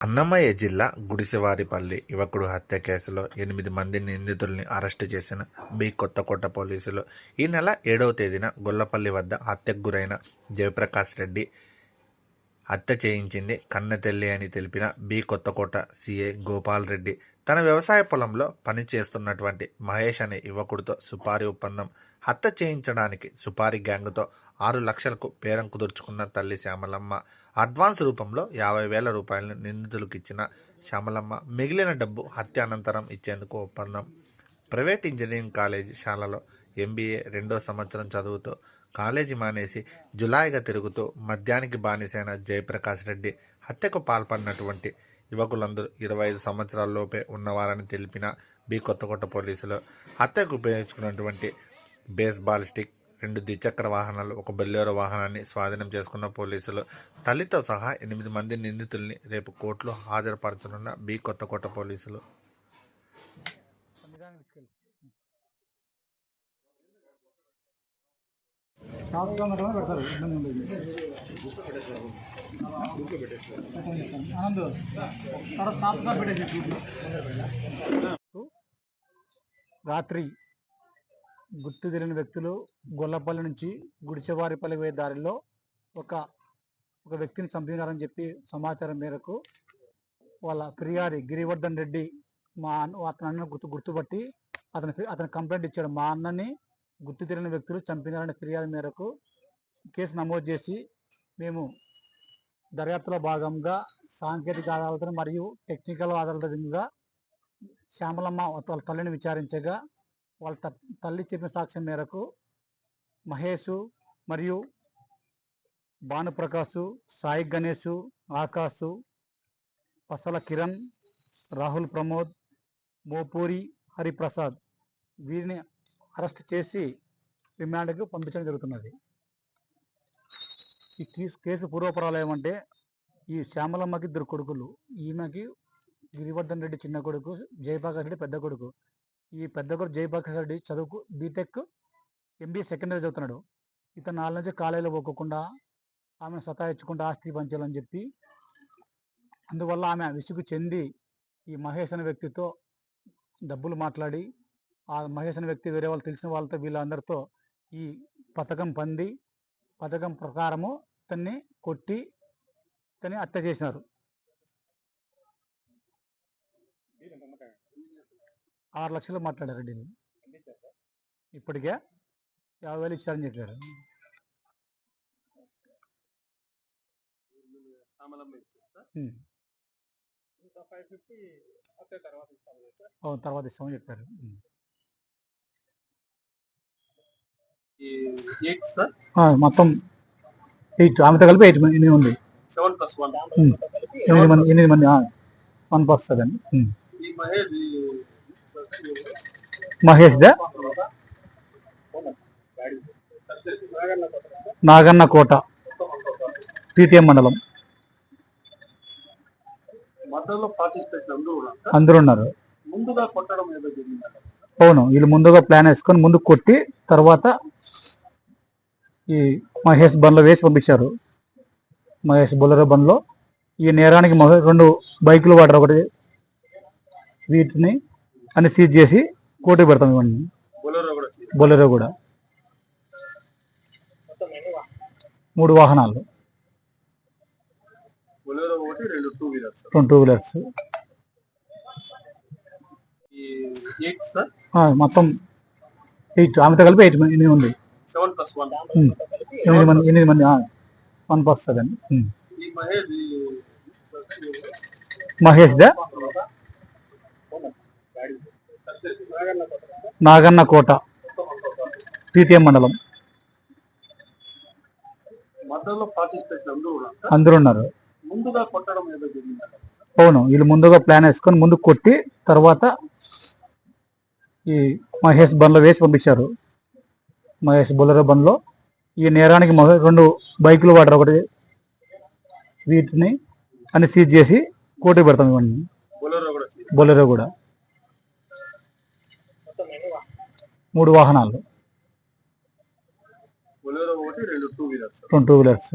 అన్నమయ్య జిల్లా గుడిసెవారిపల్లి యువకుడు హత్య కేసులో ఎనిమిది మంది నిందితుల్ని అరెస్టు చేసిన బి కొత్తకోట పోలీసులు ఈ నెల ఏడవ తేదీన గొల్లపల్లి వద్ద హత్యకు గురైన జయప్రకాష్ రెడ్డి హత్య చేయించింది కన్నెతెల్లి అని తెలిపిన బి కొత్తకోట సిఏ గోపాల్ రెడ్డి. తన వ్యవసాయ పొలంలో పని చేస్తున్నటువంటి మహేష్ అనే యువకుడితో సుపారీ ఒప్పందం. హత్య చేయించడానికి సుపారీ గ్యాంగ్తో ఆరు లక్షలకు పేరం కుదుర్చుకున్న తల్లి శ్యామలమ్మ. అడ్వాన్స్ రూపంలో యాభై వేల రూపాయలను నిందితులకు ఇచ్చిన శ్యామలమ్మ మిగిలిన డబ్బు హత్య అనంతరం ఇచ్చేందుకు ఒప్పందం. ప్రైవేట్ ఇంజనీరింగ్ కాలేజీ శాలలో ఎంబీఏ రెండో సంవత్సరం చదువుతూ కాలేజీ మానేసి జులాయిగా తిరుగుతూ మద్యానికి బానిసైన జయప్రకాష్ రెడ్డి హత్యకు పాల్పడినటువంటి యువకులందరూ ఇరవై ఐదు సంవత్సరాలలోపే ఉన్నవారని తెలిపిన బి కొత్తకోట పోలీసులు హత్యకు ఉపయోగించుకున్నటువంటి బేస్బాల్ స్టిక్ రెండు ద్విచక్ర వాహనాలు ఒక బెల్లేరో వాహనాన్ని స్వాధీనం చేసుకున్న పోలీసులు తల్లితో సహా ఎనిమిది మంది నిందితుల్ని రేపు కోర్టులో హాజరుపరచనున్న బి కొత్తకోట పోలీసులు. షాప్గా ఉండటమే పెడతారు ఇబ్బంది ఉండదు ఆనంద్ తర్వాత షాప్గా పెట్టేసి రాత్రి గుర్తు తెలియని వ్యక్తులు గొల్లపల్లి నుంచి గుడిచెవారిపల్లి పోయే దారిలో ఒక ఒక వ్యక్తిని చంపినారని చెప్పి సమాచారం మేరకు వాళ్ళ ఫిర్యాది గిరివర్ధన్ రెడ్డి మా అన్న అతని అన్న గుర్తు గుర్తుపట్టి అతని అతను అతని కంప్లైంట్ ఇచ్చాడు మా అన్నని గుర్తు తెలియని వ్యక్తులు చంపినారనే ఫిర్యాదు మేరకు కేసు నమోదు చేసి మేము దర్యాప్తులో భాగంగా సాంకేతిక ఆధారాలతో మరియు టెక్నికల్ ఆధారాలతో శ్యామలమ్మ వాళ్ళ తల్లిని విచారించగా వాళ్ళ త- తల్లి చెప్పిన సాక్ష్యం మేరకు మహేష్ మరియు భానుప్రకాష్ సాయి గణేష్ ఆకాశు పసల కిరణ్ రాహుల్ ప్రమోద్ మోపూరి హరిప్రసాద్ వీరిని అరెస్ట్ చేసి రిమాండ్కు పంపించడం జరుగుతున్నది. ఈ కేసు కేసు పూర్వపరాలు ఏమంటే ఈ శ్యామలమ్మకి ఇద్దరు కొడుకులు ఈమెకి గిరివర్ధన్ రెడ్డి చిన్న కొడుకు జయప్రకాష్ రెడ్డి పెద్ద కొడుకు. ఈ పెద్ద కొడుకు జయప్రకాష్ రెడ్డి చదువుకు బీటెక్ ఎంబీఏ సెకండరీ చదువుతున్నాడు. ఇతను నాలుగు నుంచి కాలేజీలో పోకుండా ఆమెను సతాయించకుండా ఆస్తి పంచాలని చెప్పి అందువల్ల ఆమె విసుగు చెంది ఈ మహేష్ అనే వ్యక్తితో డబ్బులు మాట్లాడి ఆ మహేష్ అనే వ్యక్తి వేరే వాళ్ళు తెలిసిన వాళ్ళతో వీళ్ళందరితో ఈ పథకం పంది పథకం ప్రకారము ఇతన్ని కొట్టి ఇతన్ని హత్య చేసినారు. ఆరు లక్షలు మాట్లాడారు డీల్ ఇప్పటికే యాభై వేలు ఇచ్చారని చెప్పారు. తర్వాత ఇస్తామని చెప్పారు ఉమ్. ఎయిట్ సార్ ఆ, మొత్తం ఎయిట్ ఆమెతో కలిపి ఎయిట్ మంది ఎనిమిది ఉంది. ఎనిమిది మంది ఎనిమిది మంది వన్ మహేష్ దా? నాగన్న కోట టీటీఎం మండలం. అందరూ ఉన్నారు అవును వీళ్ళు ముందుగా ప్లాన్ వేసుకొని ముందు కొట్టి తర్వాత ఈ మహేష్ బండ్లో వేసి పంపించారు. మహేష్ బొలెరో బండ్లో. ఈ నేరానికి రెండు బైకులు వాడారు ఒకటి. వీటిని అన్ని సీజ్ చేసి కోర్టు పెడతాం ఇవన్నీ. బొలెరో కూడా సీజ్. బొలెరో కూడా. మూడు వాహనాలు. రెండు టూ వీలర్స్. మొత్తం ఎయిట్. ఆమెతో కలిపి ఎయిట్ మంది ఎనిమిది ఉంది. ఉమ్. ఎనిమిది మంది ఎనిమిది మంది వన్ ప్లస్ సెవెన్. దా? నాగన్న కోట టీటీఎం మండలం. అందరూ ఉన్నారు? అవును వీళ్ళు ముందుగా ప్లాన్ వేసుకొని ముందు కొట్టి తర్వాత ఈ మహేష్ బండ్లో వేసి పంపించారు. మహేష్ బొలెరో బండ్లో. ఈ నేరానికి రెండు బైకులు వాడారు ఒకటి వీటిని అన్ని సీజ్ చేసి కోర్టు పెడతాం ఇవన్నీ. బొలెరో కూడా సీజ్. బొలెరో కూడా. మూడు వాహనాలు. Two wheelers.